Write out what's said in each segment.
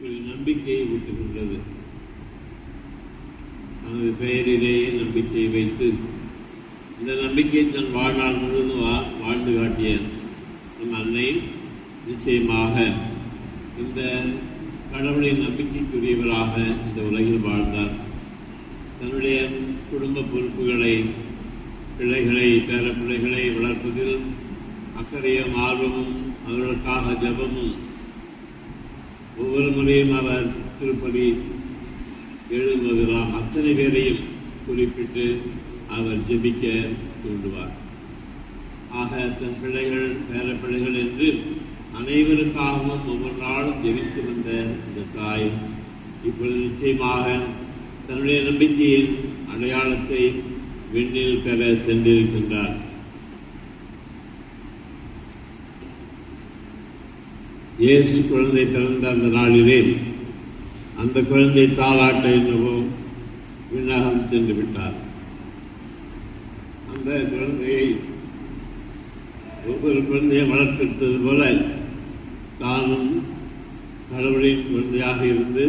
நம்பிக்கையை ஊட்டுகின்றது தனது பெயரிலேயே நம்பிக்கையை வைத்து இந்த நம்பிக்கை தன் வாழ்நாள் முழுவதும் வா வாழ்ந்து காட்டிய நம் அன்னை நிச்சயமாக இந்த கடவுளின் நம்பிக்கைக்குரியவராக இந்த உலகில் வாழ்ந்தார். தன்னுடைய குடும்ப பொறுப்புகளை பிள்ளைகளை பேர பிள்ளைகளை வளர்ப்பதில் அக்கறையும் ஆர்வமும் அவர்களுக்காக ஜபமும் ஒவ்வொரு முறையும் அவர் திருப்பதி எழுதுவதெல்லாம் அத்தனை பேரையும் குறிப்பிட்டு அவர் ஜெபிக்க தூண்டுவார். ஆக தன் பிள்ளைகள் பேர பிள்ளைகள் என்று அனைவருக்காகவும் ஒவ்வொரு நாளும் ஜெபித்து வந்த இந்த தாய் இப்பொழுது நிச்சயமாக தன்னுடைய நம்பிக்கையின் அடையாளத்தை விண்ணில் பெற சென்றிருக்கின்றார். இயேசு குழந்தை பிறந்த அந்த நாளிலே அந்த குழந்தை தாளாட்ட என்னவோ விண்ணகம் சென்று விட்டார். அந்த குழந்தையை ஒவ்வொரு குழந்தையை வளர்த்தெடுத்தது போல தானும் கடவுளின் குழந்தையாக இருந்து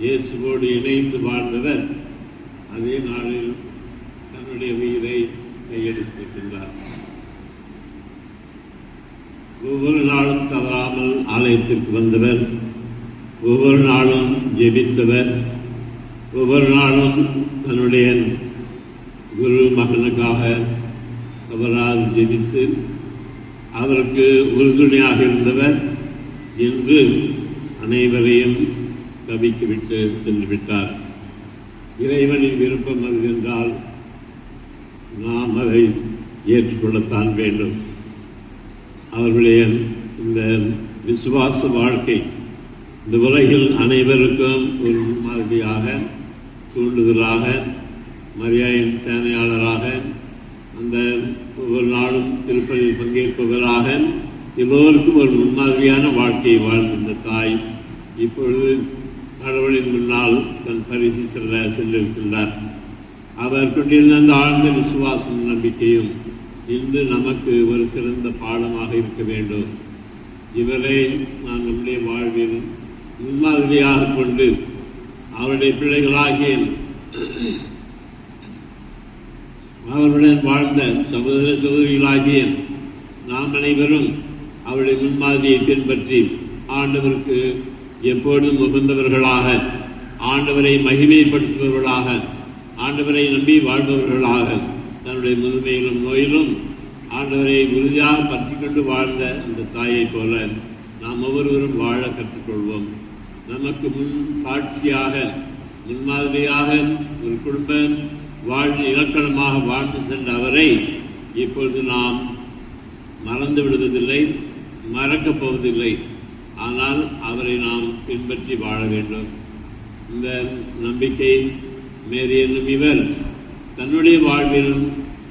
இயேசுவோடு இணைந்து வாழ்ந்தவர் அதே நாளில் தன்னுடைய உயிரை கையெழுத்திருக்கின்றார் ஒவ்வொரு நாளும் தவறாமல் ஆலயத்திற்கு வந்தவர் ஒவ்வொரு நாளும் ஜெபித்தவர் ஒவ்வொரு நாளும் தன்னுடைய குரு மகனுக்காக அவரால் ஜெபித்து அவருக்கு உறுதுணையாக இருந்தவர் என்று அனைவரையும் கவிக்கிவிட்டு சென்றுவிட்டார். இறைவனின் விருப்பம் அது என்றால் நாம் அதை ஏற்றுக்கொள்ளத்தான் வேண்டும். அவர்களுடைய இந்த விசுவாச வாழ்க்கை இந்த உலகில் அனைவருக்கும் ஒரு மாதிரியாக தூண்டுதலாக மரியாயின் சேனையாளராக அந்த ஒவ்வொரு நாளும் திருப்பதியில் பங்கேற்பவராக எல்லோருக்கும் ஒரு முன்மாதிரியான வாழ்க்கையை வாழ்ந்த தாய் இப்பொழுது கடவுளின் முன்னால் தன் பரிசு செல்ல சென்றிருக்கின்றார். அவர் கொண்டிருந்த அந்த ஆழ்ந்த விசுவாசம் நம்பிக்கையும் இன்று நமக்கு ஒரு சிறந்த பாடமாக இருக்க வேண்டும். இவரை நான் நம்முடைய வாழ்வில் முன்மாதிரியாக கொண்டு அவருடைய பிள்ளைகளாகிய அவருடன் வாழ்ந்த சகோதர சகோதரிகளாகிய நாம் அனைவரும் அவருடைய முன்மாதிரியை பின்பற்றி ஆண்டவருக்கு எப்பொழுதும் உகந்தவர்களாக ஆண்டவரை மகிமைப்படுத்துபவர்களாக ஆண்டவரை நம்பி வாழ்பவர்களாக தன்னுடைய முதுமையிலும் நோயிலும் ஆண்டவரை உறுதியாக பற்றி கொண்டு வாழ்ந்த அந்த தாயைப் போல நாம் ஒவ்வொருவரும் வாழ கற்றுக்கொள்வோம். நமக்கு முன் சாட்சியாக முன்மாதிரியாக ஒரு குடும்ப வாழ் இலக்கணமாக வாழ்ந்து சென்ற அவரை இப்பொழுது நாம் மறந்து விடுவதில்லை மறக்கப் போவதில்லை. ஆனால் அவரை நாம் பின்பற்றி வாழ வேண்டும். இந்த நம்பிக்கை மேரி என்னும் இவர் தன்னுடைய வாழ்வில்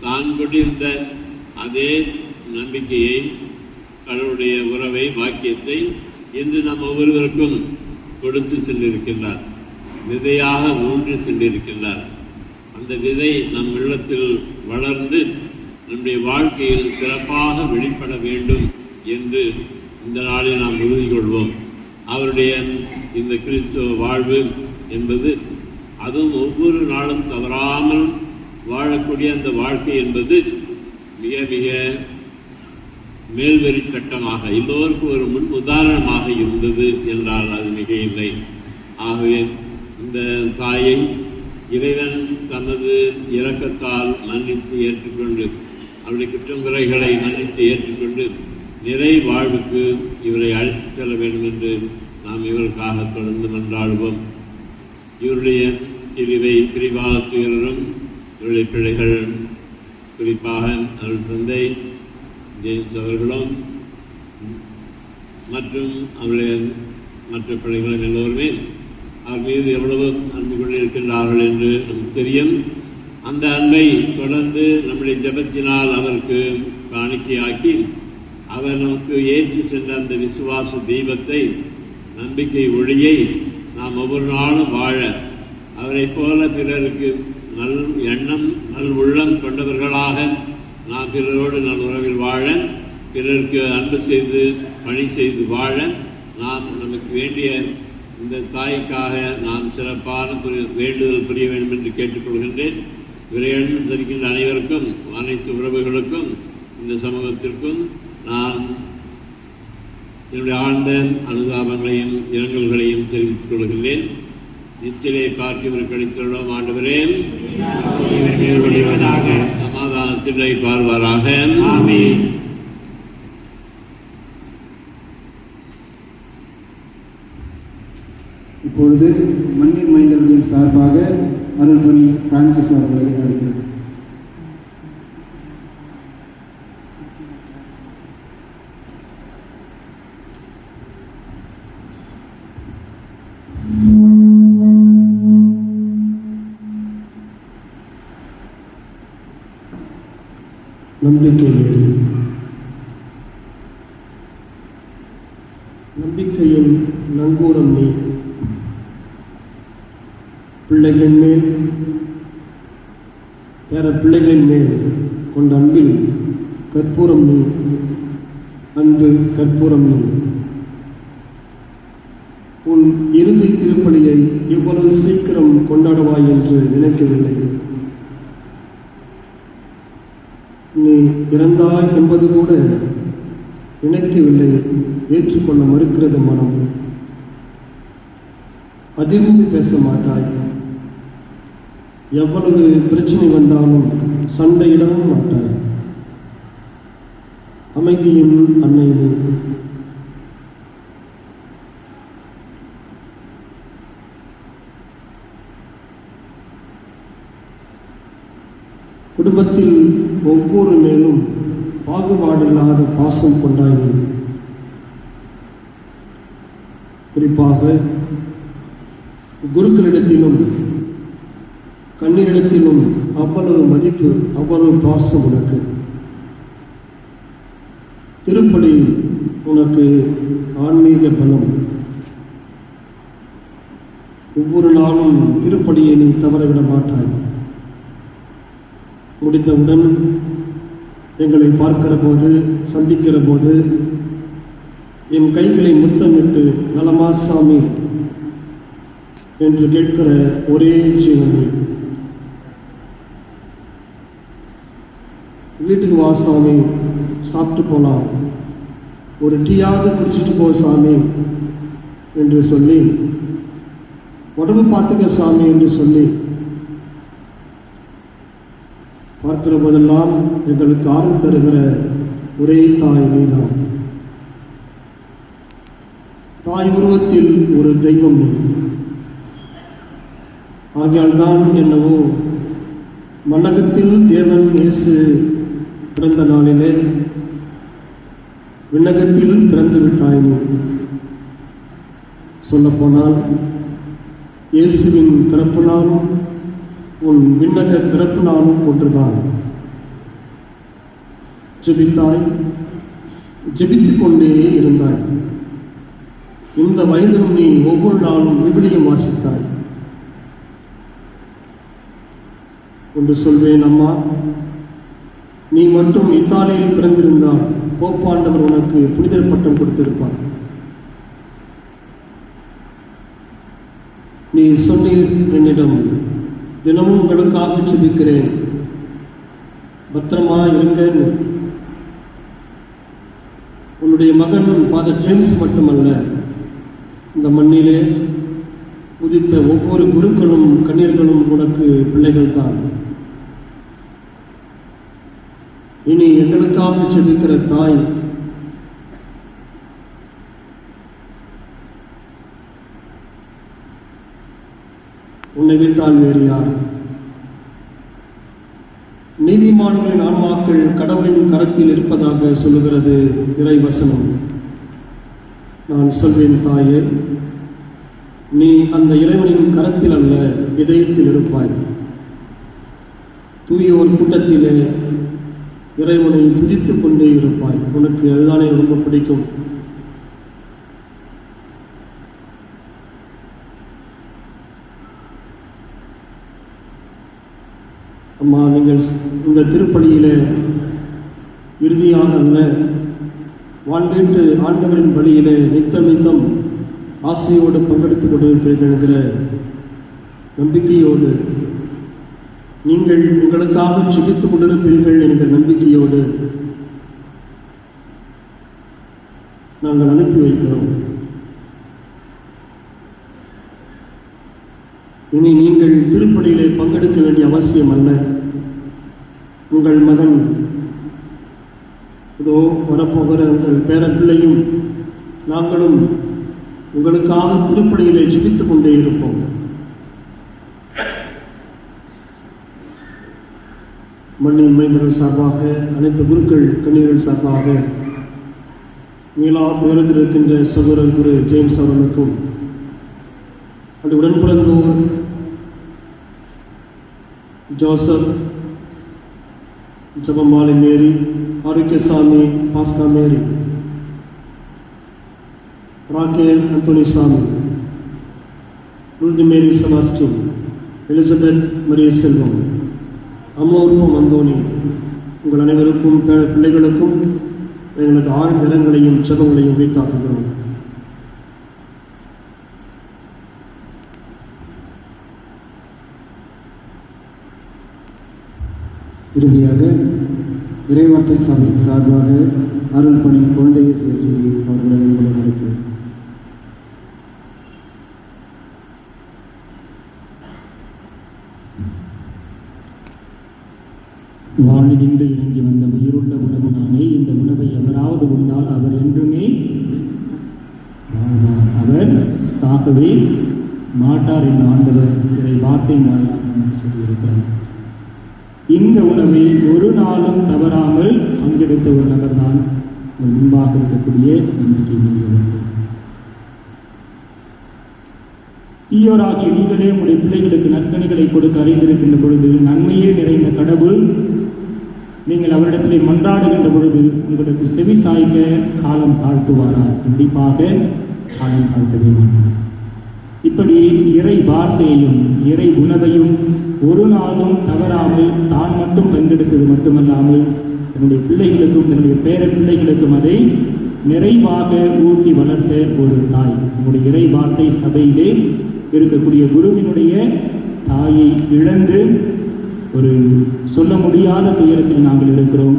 தான் கொண்டிருந்த அதே நம்பிக்கையை கடவுளுடைய உறவை வாக்கியத்தை இன்று நம் ஒவ்வொருவருக்கும் கொடுத்து சென்றிருக்கின்றார். விதையாக ஊன்றி சென்றிருக்கின்றார். அந்த விதை நம் உள்ளத்தில் வளர்ந்து நம்முடைய வாழ்க்கையில் சிறப்பாக வெளிப்பட வேண்டும் என்று இந்த நாளில் நாம் உறுதி கொள்வோம். அவருடைய இந்த கிறிஸ்துவ வாழ்வு என்பது அதுவும் ஒவ்வொரு நாளும் தவறாமல் வாழக்கூடிய அந்த வாழ்க்கை என்பது மிக மிக மேல்வெறி சட்டமாக எல்லோருக்கும் ஒரு முன் உதாரணமாக இருந்தது என்றால் அது மிக இல்லை. ஆகவே இந்த தாயை இறைவன் தனது இரக்கத்தால் மன்னித்து ஏற்றுக்கொண்டு அவருடைய குற்றங்குறைகளை மன்னித்து ஏற்றுக்கொண்டு நிறை வாழ்வுக்கு இவரை அழைத்துச் செல்ல வேண்டும் என்று நாம் இவருக்காக தொடர்ந்து மன்றாடுவோம். இவருடைய இழிவை பிரிவாசிரியரும் இவருடைய பிள்ளைகள் குறிப்பாக அவர்கள் தந்தை ஜேம்ஸ் அவர்களும் மற்றும் அவருடைய மற்ற பிள்ளைகளும் எல்லோருமே அவர் மீது எவ்வளவு அன்பு கொண்டிருக்கின்றார்கள் என்று நமக்கு தெரியும். அந்த அன்பை தொடர்ந்து நம்முடைய ஜெபத்தினால் அவருக்கு காணிக்கையாக்கி அவர் நமக்கு ஏற்றி சென்ற அந்த விசுவாச தீபத்தை நம்பிக்கை ஒளியை நாம் ஒவ்வொரு நாளும் வாழ அவரைப் போல பிறருக்கு நல் எண்ணம் நல் உள்ளம் கொண்டவர்களாக நாம் பிறரோடு நல் உறவில் வாழ பிறருக்கு அன்பு செய்து பணி செய்து வாழ நாம் நமக்கு வேண்டிய இந்த தாய்க்காக நாம் சிறப்பான வேண்டுதல் புரிய வேண்டும் என்று கேட்டுக்கொள்கின்றேன். விரையன் தெரிகின்ற அனைவருக்கும் அனைத்து உறவுகளுக்கும் இந்த சமூகத்திற்கும் நான் என்னுடைய ஆழ்ந்த அனுதாபங்களையும் இரங்கல்களையும் தெரிவித்துக் கொள்கின்றேன். நித்திரை பார்க்கிவர் கழித்துள்ளோம் ஆண்டவரே. இவர் சமாதானத்தினை பார்வாராக ஆமென். இப்பொழுது மண்ணின் மைந்தர்களின் சார்பாக அருள்மணி பிரான்சிஸ் அவர்களை அழைக்கிறேன். நம்பிக்கை வேறு நம்பிக்கையின் நங்கூரம் நீ. பிள்ளைகள் மேல் பேர பிள்ளைகளின் மேல் கொண்ட அன்பில் கற்பூரம் நீ. அன்பு கற்பூரம் நீ. உன் இறுதி திருப்பலியை இவ்வளவு சீக்கிரம் கொண்டாடுவாய் என்று நினைக்கவில்லை. நீ இறந்தாய் என்பது கூட நினைக்கவில்லை. ஏற்றுக்கொள்ள மறுக்கிறது மனம். அதிர்ந்து பேச மாட்டாய். எவ்வளவு பிரச்சனை வந்தாலும் சண்டையிடவும் மாட்டாய். அமைதியின் அன்னை குடும்பத்தில் ஒவ்வொரு மேலும் பாகுபாடில்லாத பாசம் கொண்டார்கள் குறிப்பாக குருக்களிடத்திலும் கண்ணீரிடத்திலும் அவ்வளவு மதிப்பு அவ்வளவு பாசம் உனக்கு. திருப்பலி உனக்கு ஆன்மீக பலம். ஒவ்வொரு நாளும் திருப்படியை நீ தவறவிட மாட்டாய். முடிந்தவுடன் எங்களை பார்க்கிற போது சந்திக்கிற போது என் கைகளை முத்தமிட்டு நலமா சாமி என்று கேட்கிற ஒரே ஜீவனி. வீட்டுக்கு வா சாமி சாப்பிட்டு போலாம். ஒரு டீயாவது குடிச்சிட்டு போ சாமி என்று சொல்லி உடம்பு பார்த்துக்க சாமி என்று சொல்லி பார்க்கிற போதெல்லாம் எங்களுக்கு ஆறு தருகிற ஒரே தாய் நீதான். தாய் உருவத்தில் ஒரு தெய்வம் ஆகியால்தான் என்னவோ மன்னகத்தில் தேவன் இயேசு பிறந்த நாளிலே விண்ணகத்தில் பிறந்து விட்டாயோ? சொல்லப்போனால் இயேசுவின் பிறப்பு நாளும் உன் விண்ணக பிறப்பு நாளும் ஒன்றுதான் ஜெபித்தாய் ஜெபித்துக் கொண்டே இருந்தாய். இந்த வயதிலும் நீ ஒவ்வொரு நாளும் விவிலியம் வாசித்தாய். ஒன்று சொல்வேன் அம்மா நீ மட்டும் இத்தாலியில் பிறந்திருந்தால் போப்பாண்டவர் உனக்கு புனிதர் பட்டம் கொடுத்திருப்பார். நீ சொன்னீர் என்னிடம் தினமும் உங்களுக்காக ஜெபிக்கிறேன் பத்திரமா இருங்கன்னு உன்னுடைய மகன் ஃபாதர் ஜேம்ஸ் மட்டுமல்ல இந்த மண்ணிலே உதித்த ஒவ்வொரு குருக்களும் கண்ணீர்களும் உனக்கு பிள்ளைகள் தான் இனி எங்களுக்காக செபிக்கிற தாய் நினைத்தால் விட்டால் வேறு யார்? நீதிமான்களின் ஆன்மாக்கள் கடவுளின் கரத்தில் இருப்பதாக சொல்லுகிறது இறைவசனம். நான் சொல்வேன் தாயே நீ அந்த இறைவனின் கரத்தில் அல்ல இதயத்தில் இருப்பாய். தூயோர் கூட்டத்திலே இறைவனை துதித்துக் கொண்டே இருப்பாய். உனக்கு அதுதானே ரொம்ப பிடிக்கும். அம்மா நீங்கள் இந்த திருப்பலியிலே இறுதியாக அல்ல வான்வீட்டு ஆண்டவரின் பலியிலே நித்தம் நித்தம் ஆசையோடு பங்கெடுத்துக் கொண்டிருக்கிறீர்கள் என்கிற நம்பிக்கையோடு நீங்கள் உங்களுக்காக ஜெபித்துக் கொண்டிருப்பீர்கள் என்கிற நம்பிக்கையோடு நாங்கள் அனுப்பி வைக்கிறோம். இனி நீங்கள் திருப்பலியிலே பங்கெடுக்க வேண்டிய அவசியம் அல்ல. உங்கள் மகன் இதோ வரப்போகிற உங்கள் பேரப்பிள்ளையும் நாங்களும் உங்களுக்காக திருப்பலியிலே ஜிபித்துக் கொண்டே இருப்போம். மண்ணின் மைந்தர்கள் சார்பாக அனைத்து குருக்கள் கண்ணீர்கள் சார்பாக மீளா துயரத்திருக்கின்ற சகோதரர் குரு ஜேம்ஸ் அவர்களுக்கும் அந்த உடன் பிறந்தோர் ஜோசப் ஜபமாலி மேரி ஆரோக்கியசாமி பாஸ்கா Mary Rachel Anthony Sami Mary Sebastian Elizabeth Mariya Selvam அம்மாவுக்கும் அந்தோனி உங்கள் அனைவருக்கும் பிள்ளைகளுக்கும் எங்களது ஆழ்ந்த நிலங்களையும் ஜெபங்களையும் வைத்தாக்குகிறோம் இறுதியாக இறைவார்த்தை சபை சார்பாக அருள் பணி குழந்தை சிவசுமி அவர்களை உங்களை அழைக்கிறேன். வானிலிருந்து இறங்கி வந்த உயிருள்ள உணவு நானே இந்த உணவை எவராவது உண்டால் அவர் என்றுமே அவர் சாகவே மாட்டார் என்ற ஆண்டவர். இதை வார்த்தை வாயிலாக சொல்லியிருக்கிறார். இந்த உணவை ஒரு நாளும் தவறாமல் பங்கெடுத்த ஒரு நபர் தான் முன்பாக இருக்கக்கூடிய நம்பிக்கை மீறியவர்கள் தீயோராகிய நீங்களே உடைய பிள்ளைகளுக்கு நற்கனிகளை கொடுக்க அறிந்திருக்கின்ற பொழுது நன்மையே நிறைந்த கடவுள் நீங்கள் அவரிடத்திலே மன்றாடுகின்ற பொழுது உங்களுக்கு செவி சாய்க்க காலம் தாழ்த்துவாரா? கண்டிப்பாக காலம் தாழ்த்தவே மாட்டார். இப்படி இறை வார்த்தையையும் இறை உணவையும் ஒரு நாளும் தவறாமல் தான் மட்டும் பங்கெடுத்தது மட்டுமல்லாமல் என்னுடைய பிள்ளைகளுக்கும் என்னுடைய பேர பிள்ளைகளுக்கும் அதை நிறைவாக ஊட்டி வளர்த்த ஒரு தாய். நம்முடைய இறை வார்த்தை சபையிலே இருக்கக்கூடிய குருவினுடைய தாயை இழந்து ஒரு சொல்ல முடியாத துயரத்தில் நாங்கள் இருக்கிறோம்.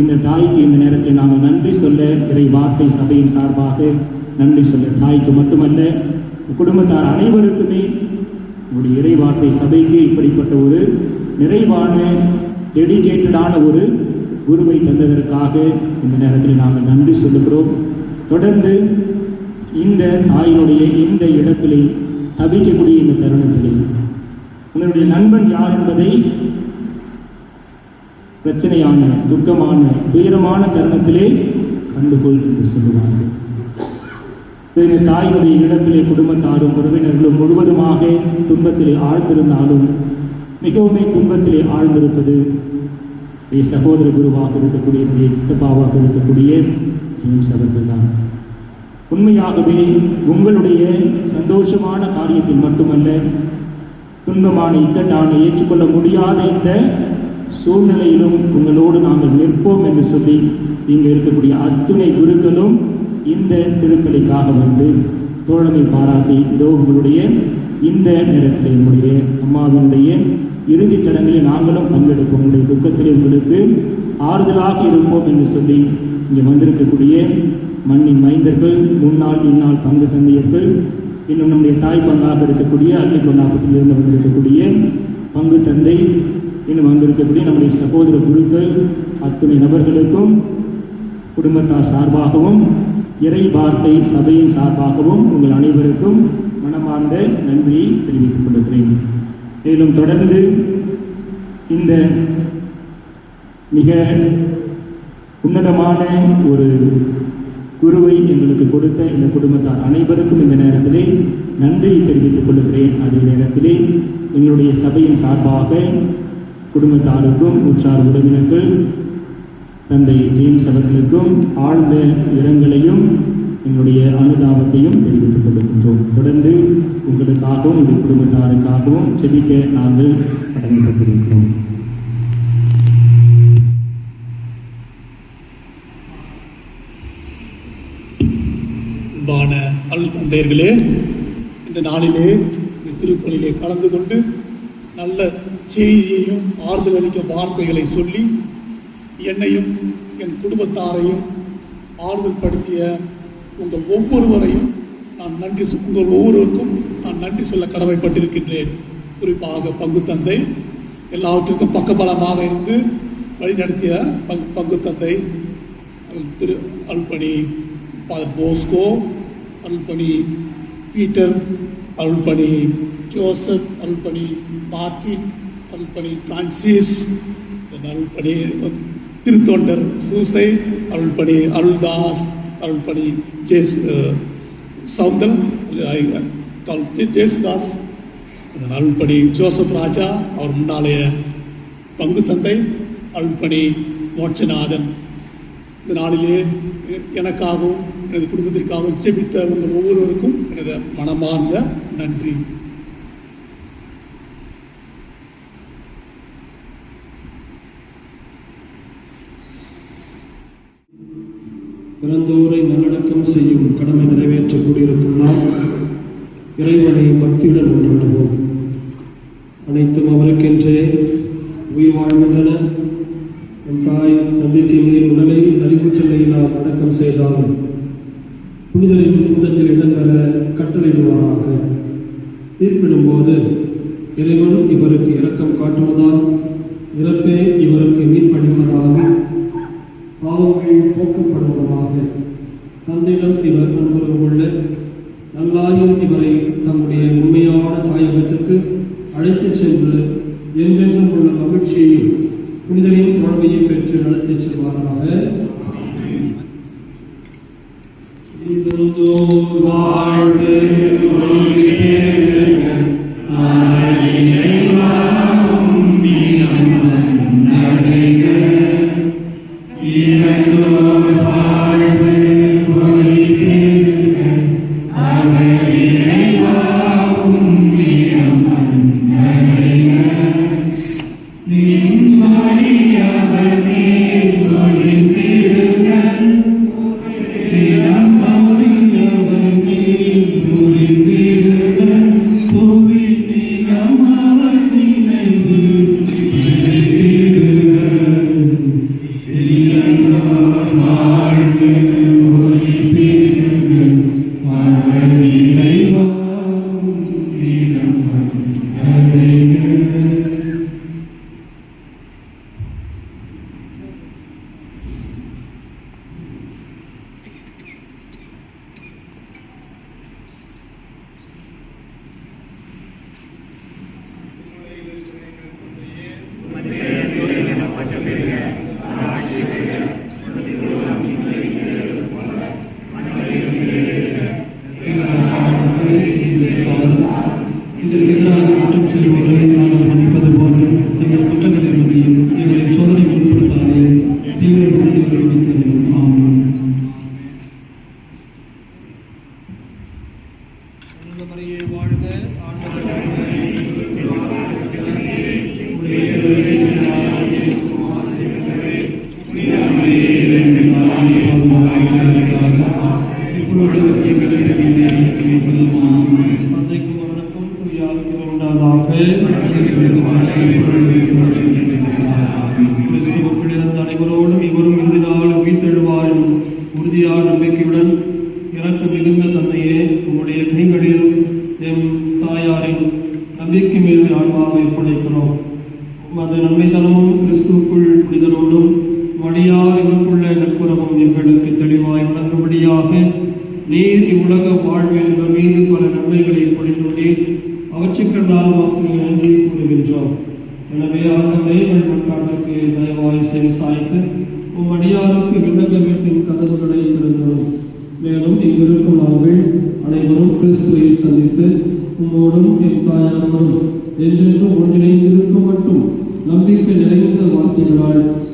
இந்த தாய்க்கு இந்த நேரத்தில் நாங்கள் நன்றி சொல்ல இறை வார்த்தை சபையின் சார்பாக நன்றி சொல்ல. தாய்க்கு மட்டுமல்ல குடும்பத்தார் அனைவருக்குமே நம்முடைய இறை வார்த்தை சபைக்கு இப்படிப்பட்ட ஒரு நிறைவான டெடிகேட்டடான ஒரு குருவை தந்ததற்காக இந்த நேரத்தில் நாங்கள் நன்றி சொல்லுகிறோம். தொடர்ந்து இந்த தாயினுடைய இந்த இடத்திலே தவிக்கக்கூடிய இந்த தருணத்திலே உன்னுடைய நண்பன் யார் என்பதை பிரச்சனையான துக்கமான துயரமான தருணத்திலே கண்டுகொள் என்று சொல்லுவார்கள். இந்த தாயினுடைய இடத்திலே குடும்பத்தாரும் உறவினர்களும் முழுவதுமாக துன்பத்திலே ஆழ்ந்திருந்தாலும் மிகவுமே துன்பத்திலே ஆழ்ந்திருப்பது என் சகோதர குருவாக இருக்கக்கூடிய என்னுடைய சித்தப்பாவாக இருக்கக்கூடிய ஜேம்ஸ் அவர்கள் தான் உண்மையாகவே உங்களுடைய சந்தோஷமான காரியத்தில் மட்டுமல்ல துன்பமான இக்கட்டான ஏற்றுக்கொள்ள முடியாத இந்த சூழ்நிலையிலும் உங்களோடு நாங்கள் நிற்போம் என்று சொல்லி இங்கே இருக்கக்கூடிய அத்துணை குருக்களும் இந்த திருப்பலிக்காக வந்து தோழமை பாராட்டி இதோ உங்களுடைய இந்த நேரத்தில் உங்களுடைய அம்மாவினுடைய இறுதிச் சடங்கில் நாங்களும் பங்கெடுப்போம். உங்களுடைய துக்கத்தில் உங்களுக்கு ஆறுதலாக இருப்போம் என்று சொல்லி இங்கே வந்திருக்கக்கூடிய மண்ணின் மைந்தர்கள் முன்னாள் இந்நாள் பங்கு தந்தையர்கள் இன்னும் நம்முடைய தாய் பங்காக இருக்கக்கூடிய அள்ளி கொண்டாப்பத்தில் இருந்து வந்திருக்கக்கூடிய பங்கு தந்தை இன்னும் வந்திருக்கக்கூடிய நம்முடைய சகோதர குருக்கள் அத்துணை நபர்களுக்கும் குடும்பத்தார் சார்பாகவும் இறை வார்த்தை சபையின் சார்பாகவும் உங்கள் அனைவருக்கும் மனமார்ந்த நன்றியை தெரிவித்துக் கொள்கிறேன். மேலும் தொடர்ந்து இந்த மிக உன்னதமான ஒரு குருவை எங்களுக்கு கொடுத்த இந்த குடும்பத்தார் அனைவருக்கும் இந்த நேரத்திலே நன்றியை தெரிவித்துக் கொள்கிறேன். அதே நேரத்திலே எங்களுடைய சபையின் சார்பாக குடும்பத்தாருக்கும் உற்றார் உறவினர்கள் தந்தை ஜேம்ஸ் அவர்களுக்கும் ஆழ்ந்த இரங்கலையும் எங்களுடைய அனுதாபத்தையும் தெரிவித்துக் கொள்கின்றோம். தொடர்ந்து உங்களுக்காகவும் உங்கள் குடும்பத்தாருக்காகவும் செபிக்க நாங்கள் கடமைப்பட்டிருக்கிறோம். அன்பான அருள் தந்தை இந்த நாளிலே இந்த திருப்பலியிலே கலந்து கொண்டு நல்ல செய்தியையும் ஆறுதல் அளிக்கும் வார்த்தைகளை சொல்லி என்னையும் என் குடும்பத்தாரையும் ஆறுதல் படுத்திய உங்கள் ஒவ்வொருவரையும் நான் நன்றி சொ- உங்கள் ஒவ்வொருவருக்கும் நான் நன்றி சொல்ல கடமைப்பட்டிருக்கின்றேன். குறிப்பாக பங்கு தந்தை எல்லாவற்றிற்கும் பக்கபலமாக இருந்து வழிநடத்திய பங்கு பங்கு தந்தை திரு அருள்பணி போஸ்கோ அருள்பணி பீட்டர் அருள்பணி ஜோசப் அருள்பணி மார்டின் அருள்பணி பிரான்சிஸ் அருள்பணி திருத்தொண்டர் சூசை அருள்பணி அருள்தாஸ் அருள்பணி ஜேஸ் அஹ், சவுந்தல் அஹ், கால் ஜே- அருள்பணி ஜோசப் ராஜா அவர் முன்னாலைய பங்கு தந்தை அருள்பணி மோட்சநாதன். இந்த நாளிலே எனக்காகவும் எனது குடும்பத்திற்காகவும் ஜெபித்த உங்கள் ஒவ்வொருவருக்கும் எனது மனமார்ந்த நன்றி. இறந்தோரை நல்லடக்கம் செய்யும் கடமை நிறைவேற்ற கூடியிருக்கும் நாம் இறைவனை பக்தியுடன் கொண்டாடுவோம். அனைத்தும் அவருக்கென்றே உயிர் வாழ்கின்றன. என் தாய் நம்பிக்கை மீது உடலை நலிவுச்சலையில் நாம் அடக்கம் செய்தாலும் புனிதரின் கூட்டத்தில் இடம்பெற கட்டளையிடுவாராக தீர்ப்பிடும்போது இறைவன் இவருக்கு இரக்கம் காட்டுவதால் இறப்பே இவருக்கு மீட்பளிப்பதாகும் മാഴ്കേ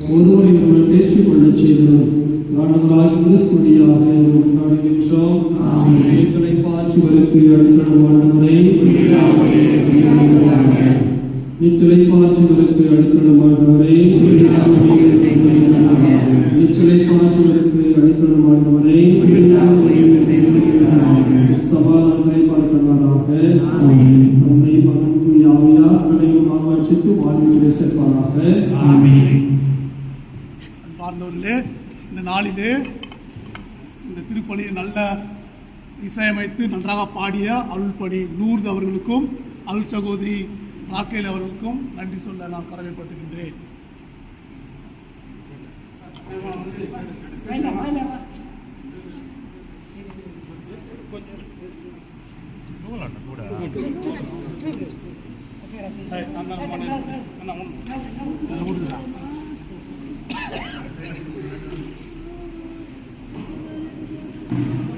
ஒருவரை ஒருவர் தேர்ச்சி கொள்ளச் செய்தோம். ஆண்டவராக கிறிஸ்துடியாக கொண்டாடுகின்றோம் எங்களை பாற்றுவதற்கு இப்படி நூறு அவர்களுக்கும் அருள் சகோதரி ராக்கேல் அவர்களுக்கும் நன்றி சொல்ல நான் கடமைப்பட்டுகின்றேன் Thank you.